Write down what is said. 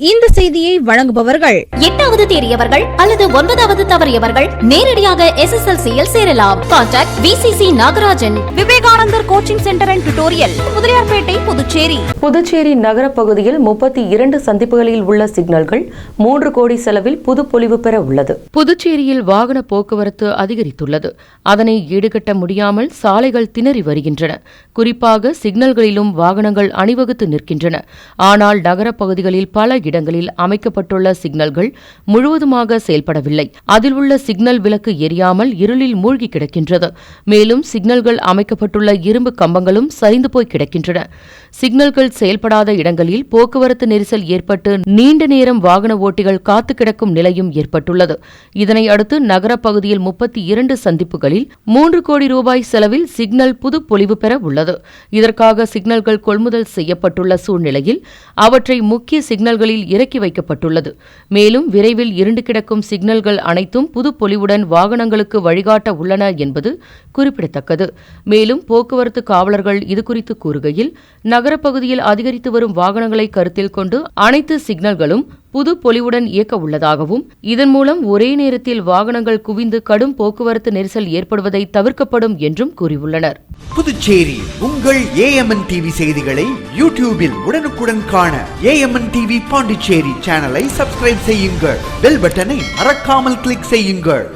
இந்த செய்தியை வழங்குபவர்கள் எட்டாவது தேறியவர்கள் அல்லது ஒன்பதாவது தவறியவர்கள் நேரடியாக எஸ்எஸ்எல்சியில் சேரலாம். Contact VCC Nagarajan. Vivekanandar coaching centre and tutorial Mudaliarpet Puducherry. Puducherry நகரப் பகுதியில் முப்பத்தி இரண்டு சந்திப்புகளில் உள்ள சிக்னல்கள் மூன்று கோடி செலவில் புது பொலிவு பெற உள்ளது. புதுச்சேரியில் வாகன போக்குவரத்து அதிகரித்துள்ளது. அதனை ஈடுகட்ட முடியாமல் சாலைகள் திணறி வருகின்றன. குறிப்பாக சிக்னல்களிலும் வாகனங்கள் அணிவகுத்து நிற்கின்றன. ஆனால் நகரப் பகுதிகளில் பல இடங்களில் அமைக்கப்பட்டுள்ள சிக்னல்கள் முழுவதுமாக செயல்படவில்லை. அதில் உள்ள சிக்னல் விளக்கு எரியாமல் இருளில் மூழ்கி கிடக்கின்றது. மேலும் சிக்னல்கள் அமைக்கப்பட்டுள்ள இரும்பு கம்பங்களும் சரிந்து போய் கிடக்கின்றன. சிக்னல்கள் செயல்படாத இடங்களில் போக்குவரத்து நெரிசல் ஏற்பட்டு நீண்ட நேரம் வாகன ஓட்டிகள் காத்து கிடக்கும் நிலையும் ஏற்பட்டுள்ளது. இதனை அடுத்து நகரப் பகுதியில் முப்பத்தி இரண்டு சந்திப்புகளில் மூன்று கோடி ரூபாய் செலவில் சிக்னல் புது பொலிவு பெற உள்ளது. இதற்காக சிக்னல்கள் கொள்முதல் செய்யப்பட்டுள்ள சூழ்நிலையில் அவற்றை முக்கிய சிக்னல்களில் இறக்கி வைக்கப்பட்டுள்ளது. மேலும் விரைவில் இருண்டு கிடக்கும் சிக்னல்கள் அனைத்தும் புது பொலிவுடன் வாகனங்களுக்கு வழிகாட்ட உள்ளன என்பது குறிப்பிடத்தக்கது. மேலும் போக்குவரத்து காவலர்கள் இதுகுறித்து கூறுகையில் நகரப்பகுதியில் அதிகரித்து வரும் வாகனங்களை கருத்தில் கொண்டு அனைத்து சிக்னல்களும் புது பொலிவுடன் இயக்க உள்ளதாகவும் இதன் மூலம் ஒரே நேரத்தில் வாகனங்கள் குவிந்து கடும் போக்குவரத்து நெரிசல் ஏற்படுவதை தவிர்க்கப்படும் என்றும் கூறியுள்ளனர். புதுச்சேரி உங்கள் ஏஎம்என் டிவி செய்திகளை யூடியூபில் உடனுக்குடன் காண ஏஎம்என் டிவி பாண்டிச்சேரி சேனலை சப்ஸ்கிரைப் செய்யுங்கள். பெல் பட்டனை மறக்காமல் கிளிக் செய்யுங்கள்.